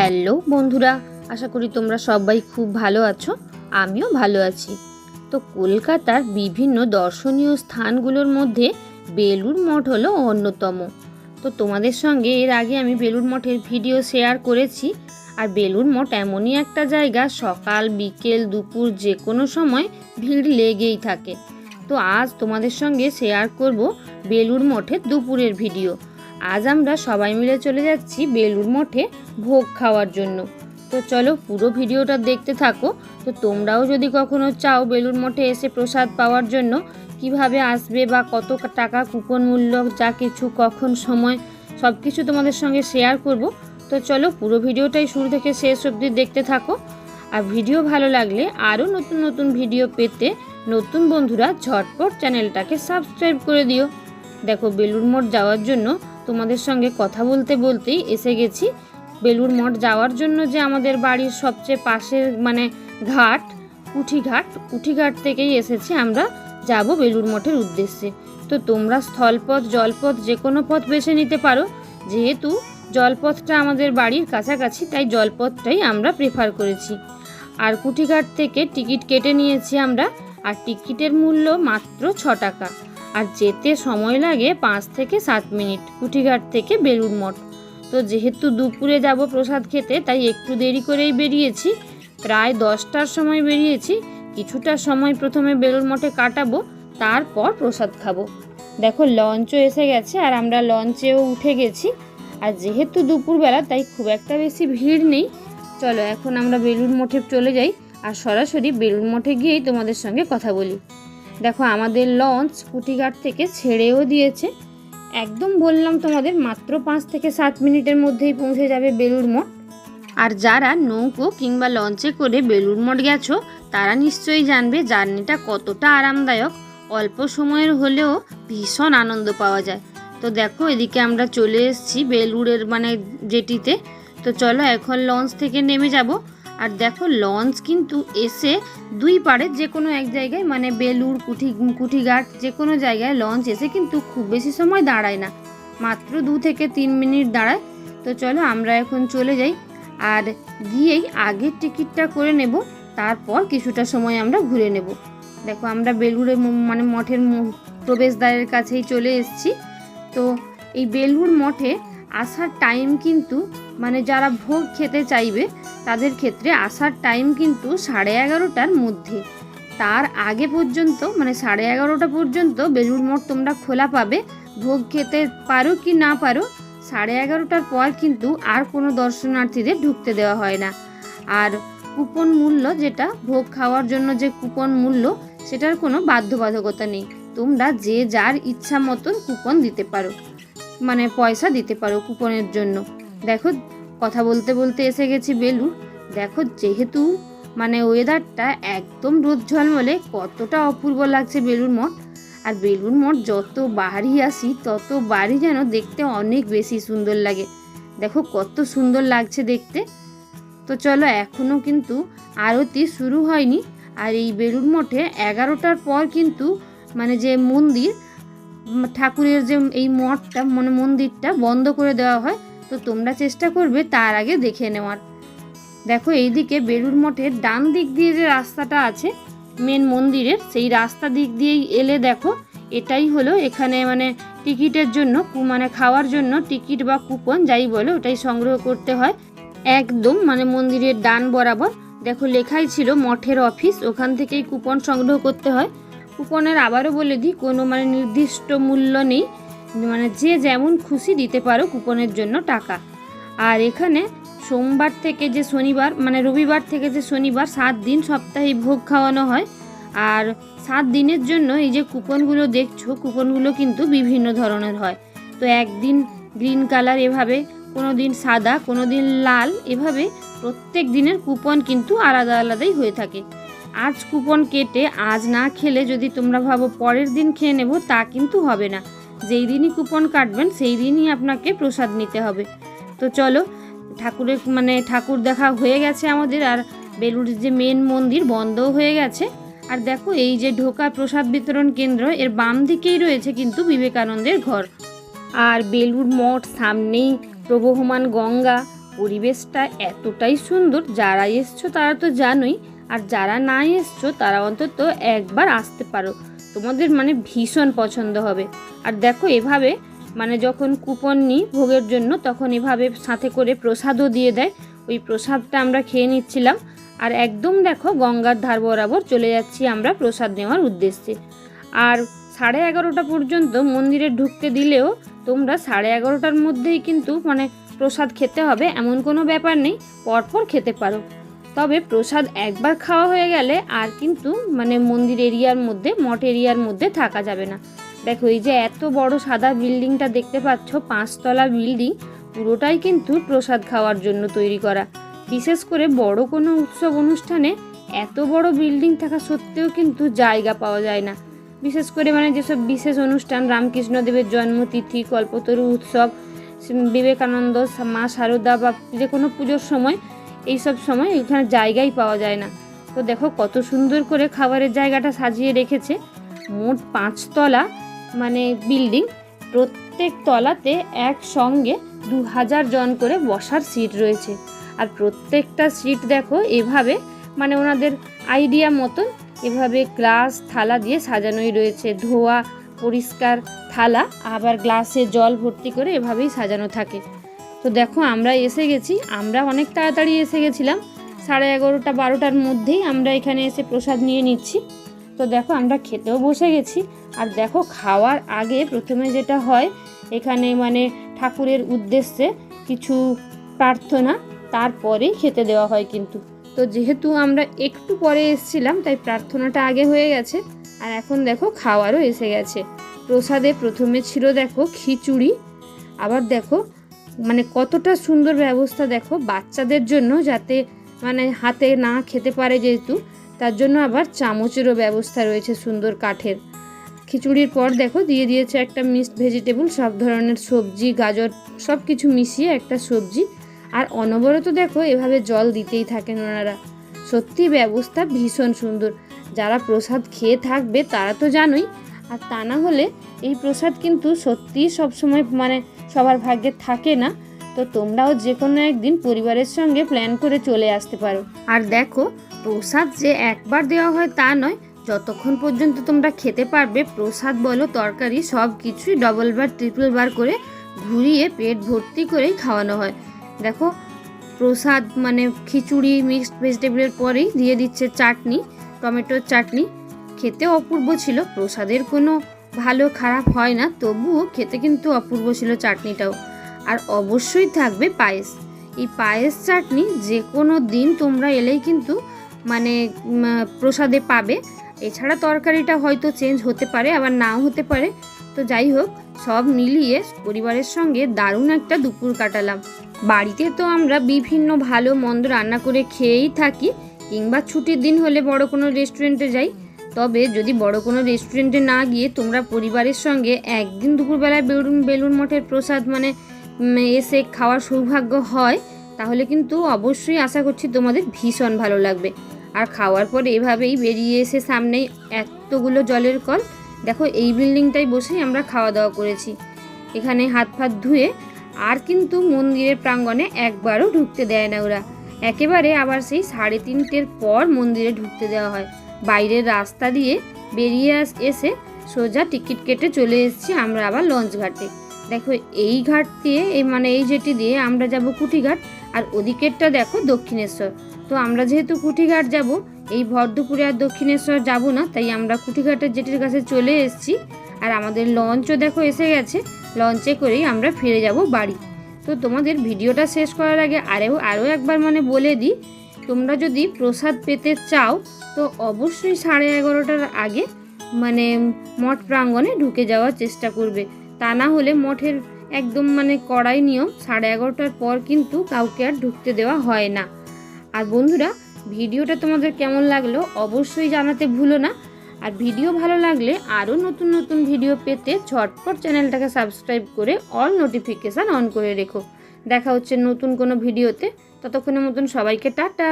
Hello বন্ধুরা, আশা করি তোমরা সবাই খুব ভালো আছো, আমিও ভালো আছি। তো কলকাতার বিভিন্ন দর্শনীয় স্থানগুলোর মধ্যে বেলুর মঠ হলো অন্যতম। তো তোমাদের সঙ্গে এর আগে আমি বেলুর মঠের ভিডিও শেয়ার করেছি, আর বেলুর মঠ এমনই একটা জায়গা, সকাল, বিকেল, দুপুর যে কোনো সময় ভিড় লেগেই থাকে। তো আজ তোমাদের সঙ্গে শেয়ার করব বেলুর মঠের দুপুরের ভিডিও। আজ আমরা সবাই মিলে চলে যাচ্ছি বেলুর মঠে ভোগ খাওয়ার জন্য। তো চলো পুরো ভিডিওটা দেখতে থাকো। তো তোমরাও যদি কখনো চাও বেলুর মঠে এসে প্রসাদ পাওয়ার জন্য, কীভাবে আসবে বা কত টাকা কুপন মূল্য, যা কিছু, কখন সময় সব কিছু তোমাদের সঙ্গে শেয়ার করব। তো চলো পুরো ভিডিওটাই শুরু থেকে শেষ অবধি দেখতে থাকো। আর ভিডিও ভালো লাগলে আরও নতুন নতুন ভিডিও পেতে নতুন বন্ধুরা ঝটপট চ্যানেলটাকে সাবস্ক্রাইব করে দিও। দেখো বেলুর মঠ যাওয়ার জন্য তোমাদের সঙ্গে কথা বলতে বলতেই এসে গেছি। বেলুর মঠ যাওয়ার জন্য যে আমাদের বাড়ির সবচেয়ে পাশের মানে ঘাট কুঠিঘাট কুঠিঘাট থেকেই এসেছি আমরা যাব বেলুর মঠের উদ্দেশ্যে। তো তোমরা স্থলপথ, জলপথ যে কোনো পথ বেছে নিতে পারো। যেহেতু জলপথটা আমাদের বাড়ির কাছাকাছি, তাই জলপথটাই আমরা প্রেফার করেছি। আর কুঠিঘাট থেকে টিকিট কেটে নিয়েছি আমরা। আর টিকিটের মূল্য মাত্র ছ টাকা। আর যেতে সময় লাগে পাঁচ থেকে সাত মিনিট কুঠিঘাট থেকে বেলুর মঠ। তো যেহেতু দুপুরে যাব প্রসাদ খেতে, তাই একটু দেরি করেই বেরিয়েছি। প্রায় দশটার সময় বেরিয়েছি। কিছুটা সময় প্রথমে বেলুর মঠে কাটাবো, তারপর প্রসাদ খাব। দেখো লঞ্চও এসে গেছে আর আমরা লঞ্চেও উঠে গেছি। আর যেহেতু দুপুরবেলা, তাই খুব একটা বেশি ভিড় নেই। চলো, এখন আমরা বেলুর মঠে চলে যাই। আর সরাসরি বেলুর মঠে গিয়েই তোমাদের সঙ্গে কথা বলি। দেখো, আমাদের লঞ্চ কুটিঘাট থেকে ছেড়েও দিয়েছে। একদম বললাম তোমাদের, মাত্র পাঁচ থেকে সাত মিনিটের মধ্যেই পৌঁছে যাবে বেলুর মঠ। আর যারা নৌকো কিংবা লঞ্চে করে বেলুর মঠ গেছো, তারা নিশ্চয়ই জানবে জার্নিটা কতটা আরামদায়ক। অল্প সময়ের হলেও ভীষণ আনন্দ পাওয়া যায়। তো দেখো, এদিকে আমরা চলে এসেছি বেলুড়ের মানে জেটিতে। তো চলো, এখন লঞ্চ থেকে নেমে যাব। দেখো লঞ্চ কিন্তু এসে দুই পাড়ে যে কোনো এক জায়গায় মানে বেলুর কুঠি, কুঠিঘাট যে কোনো জায়গায় লঞ্চ এসে কিন্তু খুব বেশি সময় দাঁড়ায় না। মাত্র দু থেকে তিন মিনিট দাঁড়ায়। তো চলো আমরা এখন চলে যাই আর গিয়েই আগের টিকিটটা করে নেব, তারপর কিছুটা সময় আমরা ঘুরে নেব। দেখো আমরা বেলুড়ে মানে মঠের প্রবেশদ্বারের কাছেই চলে এসেছি। তো এই বেলুড় মঠে আসার টাইম কিন্তু মানে যারা ভোগ খেতে চাইবে, তাদের ক্ষেত্রে আসার টাইম কিন্তু সাড়ে এগারোটার মধ্যে। তার আগে পর্যন্ত মানে সাড়ে এগারোটা পর্যন্ত বেলুড় মঠ তোমরা খোলা পাবে। ভোগ খেতে পারো কি না পারো, সাড়ে এগারোটার পর কিন্তু আর কোনো দর্শনার্থীদের ঢুকতে দেওয়া হয় না। আর কুপন মূল্য যেটা, ভোগ খাওয়ার জন্য যে কুপন মূল্য, সেটার কোনো বাধ্যবাধকতা নেই। তোমরা যে যার ইচ্ছা মতন কুপন দিতে পারো মানে পয়সা দিতে পারো কুপনের জন্য। দেখো, কথা বলতে বলতে এসে গেছি বেলুর দেখো, যেহেতু মানে ওয়েদারটা একদম রোদ ঝলমলে, কতটা অপূর্ব লাগছে বেলুর মঠ। আর বেলুর মঠ যত বাড়ি আসি, তত বাড়ি যেন দেখতে অনেক বেশি সুন্দর লাগে। দেখো, কত সুন্দর লাগছে দেখতে। তো চলো এখনও কিন্তু আরতি শুরু হয়নি। আর এই বেলুর মঠে এগারোটার পর কিন্তু মানে যে মন্দির, ঠাকুরের যে এই মঠটা মানে মন্দিরটা বন্ধ করে দেওয়া হয়। তো তোমরা চেষ্টা করবে তার আগে দেখে নেওয়ার। দেখো এইদিকে বেলুর মঠের ডান দিক দিয়ে যে রাস্তাটা আছে মেন মন্দিরের, সেই রাস্তা দিক দিয়েই এলে দেখো, এটাই হলো এখানে মানে টিকিটের জন্য মানে খাওয়ার জন্য টিকিট বা কুপন, যাই বলো, ওটাই সংগ্রহ করতে হয়। একদম মানে মন্দিরের ডান বরাবর। দেখো লেখাই ছিল মঠের অফিস, ওখান থেকেই কুপন সংগ্রহ করতে হয়। কুপনের আবারও বলে দিই, কোনো মানে নির্দিষ্ট মূল্য নেই। মানে যে যেমন খুশি দিতে পারো কুপনের জন্য টাকা। আর এখানে সোমবার থেকে যে শনিবার মানে রবিবার থেকে যে শনিবার, সাত দিন সপ্তাহে ভোগ খাওয়ানো হয়। আর সাত দিনের জন্য এই যে কুপনগুলো দেখছ, কুপনগুলো কিন্তু বিভিন্ন ধরনের হয়। তো একদিন গ্রিন কালার এভাবে কোনো দিন সাদা কোনো দিন লাল, এভাবে প্রত্যেক দিনের কুপন কিন্তু আলাদা আলাদাই হয়ে থাকে। আজ কুপন কেটে, আজ না খেলে যদি তোমরা ভাবো পরের দিন খেয়ে নেব, তা কিন্তু হবে না। যেই দিনই কুপন কাটবেন, সেই দিনই আপনাকে প্রসাদ নিতে হবে। তো চলো, ঠাকুরের মানে ঠাকুর দেখা হয়ে গেছে আমাদের, আর বেলুর যে মেন মন্দির, বন্ধও হয়ে গেছে। আর দেখো, এই যে ঢোকা প্রসাদ বিতরণ কেন্দ্র, এর বাম দিকেই রয়েছে কিন্তু বিবেকানন্দের ঘর। আর বেলুর মঠ সামনেই প্রবহমান গঙ্গা, পরিবেশটা এতটাই সুন্দর, যারা এসছো তারা তো জানোই, আর যারা না এসছো তারা অন্তত একবার আসতে পারো। তোমাদের মানে ভীষণ পছন্দ হবে। আর দেখো এভাবে মানে যখন কুপন নিই ভোগের জন্য, তখন এভাবে সাথে করে প্রসাদও দিয়ে দেয়। ওই প্রসাদটা আমরা খেয়ে নিচ্ছিলাম। আর একদম দেখো গঙ্গার ধার বরাবর চলে যাচ্ছি আমরা প্রসাদ নেওয়ার উদ্দেশ্যে। আর সাড়ে এগারোটা পর্যন্ত মন্দিরে ঢুকতে দিলেও তোমরা সাড়ে এগারোটার মধ্যেই কিন্তু মানে প্রসাদ খেতে হবে, এমন কোনো ব্যাপার নেই। পরপর খেতে পারো। তবে প্রসাদ একবার খাওয়া হয়ে গেলে আর কিন্তু মানে মন্দির এরিয়ার মধ্যে, মঠ এরিয়ার মধ্যে থাকা যাবে না। দেখো, এই যে এত বড় সাদা বিল্ডিংটা দেখতে পাচ্ছ, পাঁচতলা বিল্ডিং, পুরোটাই কিন্তু প্রসাদ খাওয়ার জন্য তৈরি করা। বিশেষ করে বড় কোনো উৎসব অনুষ্ঠানে এত বড় বিল্ডিং থাকা সত্ত্বেও কিন্তু জায়গা পাওয়া যায় না। বিশেষ করে মানে যেসব বিশেষ অনুষ্ঠান, রামকৃষ্ণদেবের জন্মতিথি, কল্পতরু উৎসব বিবেকানন্দ, মা শারদা বা যে কোনো পুজোর সময় এই সব সময় এখানে জায়গাই পাওয়া যায় না। তো দেখো কত সুন্দর করে খাবারের জায়গাটা সাজিয়ে রেখেছে। মোট পাঁচতলা মানে বিল্ডিং, প্রত্যেক তলাতে একসঙ্গে দু হাজার জন করে বসার সিট রয়েছে। আর প্রত্যেকটা সিট দেখো এভাবে মানে ওনাদের আইডিয়া মতন এভাবে গ্লাস, থালা দিয়ে সাজানোই রয়েছে। ধোয়া, পরিষ্কার থালা, আবার গ্লাসে জল ভর্তি করে এভাবেই সাজানো থাকে। তো দেখো, আমরা এসে গেছি। আমরা অনেক তাড়াতাড়ি এসে গেছিলাম। সাড়ে এগারোটা, বারোটার মধ্যেই আমরা এখানে এসে প্রসাদ নিয়ে নিচ্ছি। তো দেখো, আমরা খেতেও বসে গেছি। আর দেখো, খাওয়ার আগে প্রথমে যেটা হয়, এখানে মানে ঠাকুরের উদ্দেশ্যে কিছু প্রার্থনা তারপরেই খেতে দেওয়া হয় কিন্তু। তো যেহেতু আমরা একটু পরে এসেছিলাম, তাই প্রার্থনাটা আগে হয়ে গেছে। আর এখন দেখো, খাওয়ারও এসে গেছে। প্রসাদে প্রথমে ছিল দেখো, খিচুড়ি। আবার দেখো মানে কতটা সুন্দর ব্যবস্থা দেখো বাচ্চাদের জন্য যাতে মানে হাতে না খেতে পারে যেহেতু, তার জন্য আবার চামচেরও ব্যবস্থা রয়েছে সুন্দর কাঠের। খিচুড়ির পর দেখো দিয়ে দিয়েছে একটা মিক্সড ভেজিটেবল সব ধরনের সবজি, গাজর সব কিছু মিশিয়ে একটা সবজি। আর অনবরত দেখো এভাবে জল দিতেই থাকেন ওনারা। সত্যি ব্যবস্থা ভীষণ সুন্দর। যারা প্রসাদ খেয়ে থাকবে তারা তো জানোই। আর তা না হলে এই প্রসাদ কিন্তু সত্যিই সবসময় মানে সবার ভাগ্যে থাকে না, তো তোমরাও যে কোনো একদিন পরিবারের সঙ্গে প্ল্যান করে চলে আসতে পারো। আর দেখো, প্রসাদ যে একবার দেওয়া হয় তা নয়, যতক্ষণ পর্যন্ত তোমরা খেতে পারবে, প্রসাদ বলো, তরকারি, সব কিছুই ডবল বার ট্রিপল বার করে ঘুরিয়ে পেট ভর্তি করেই খাওয়ানো হয়। দেখো, প্রসাদ মানে খিচুড়ি মিক্সড ভেজিটেবলের পরেই দিয়ে দিচ্ছে চাটনি, টমেটোর চাটনি। খেতে অপূর্ব ছিল, প্রসাদের কোনো ভালো খারাপ হয় না তবুও খেতে কিন্তু অপূর্ব ছিল চাটনিটাও। আর অবশ্যই থাকবে পায়েস। এই পায়েস চাটনি যে কোনো দিন তোমরা এলেই কিন্তু মানে প্রসাদে পাবে। এছাড়া তরকারিটা হয়তো চেঞ্জ হতে পারে, আবার নাও হতে পারে। তো যাই হোক, সব মিলিয়ে পরিবারের সঙ্গে দারুণ একটা দুপুর কাটালাম। বাড়িতে তো আমরা বিভিন্ন ভালো মন্দ রান্না করে খেয়েই থাকি, কিংবা ছুটির দিন হলে বড় কোনো রেস্টুরেন্টে যাই। তবে যদি বড় কোনো রেস্টুরেন্টে না গিয়ে তোমরা পরিবারের সঙ্গে একদিন দুপুরবেলায় বেলুন বেলুন মঠের প্রসাদ মানে এসে খাওয়ার সৌভাগ্য হয়, তাহলে কিন্তু অবশ্যই আশা করছি তোমাদের ভীষণ ভালো লাগবে। আর খাওয়ার পর এভাবেই বেরিয়ে এসে সামনেই এতগুলো জলের কল। দেখো, এই বিল্ডিংটাই বসেই আমরা খাওয়া দাওয়া করেছি। এখানে হাত ফাত ধুয়ে আর কিন্তু মন্দিরের প্রাঙ্গণে একবারও ঢুকতে দেয় না ওরা। একেবারে আবার সেই সাড়ে তিনটের পর মন্দিরে ঢুকতে দেওয়া হয়। বাইরের রাস্তা দিয়ে বেরিয়ে এসে সোজা টিকিট কেটে চলে এসেছি আমরা আবার লঞ্চ ঘাটে। দেখো, এই ঘাট দিয়ে, এই মানে এই জেটি দিয়ে আমরা যাব কুঠিঘাট, আর ওদিকেরটা দেখো দক্ষিণেশ্বর। তো আমরা যেহেতু কুঠিঘাট যাব, এই ভর দুপুরে আর দক্ষিণেশ্বর যাব না, তাই আমরা কুঠিঘাটের জেটির কাছে চলে এসেছি। আর আমাদের লঞ্চও দেখো এসে গেছে, লঞ্চে করেই আমরা ফিরে যাব বাড়ি। তো তোমাদের ভিডিওটা শেষ করার আগে আরও আরও একবার মানে বলে দিই, তোমরা যদি প্রসাদ পেতে চাও তো অবশ্যই সাড়ে এগারোটার আগে মানে মঠ প্রাঙ্গণে ঢুকে যাওয়ার চেষ্টা করবে। তা না হলে মঠের একদম মানে কড়াই নিয়ম সাড়ে এগারোটার পর কিন্তু কাউকে আর ঢুকতে দেওয়া হয় না। আর বন্ধুরা, ভিডিওটা তোমাদের কেমন লাগল অবশ্যই জানাতে ভুলো না। আর ভিডিও ভালো লাগলে আরও নতুন নতুন ভিডিও পেতে ঝটপট চ্যানেলটাকে সাবস্ক্রাইব করে অল নোটিফিকেশান অন করে রেখো। দেখা হচ্ছে নতুন কোনো ভিডিওতে। ততক্ষণের মতন সবাইকে টাটা।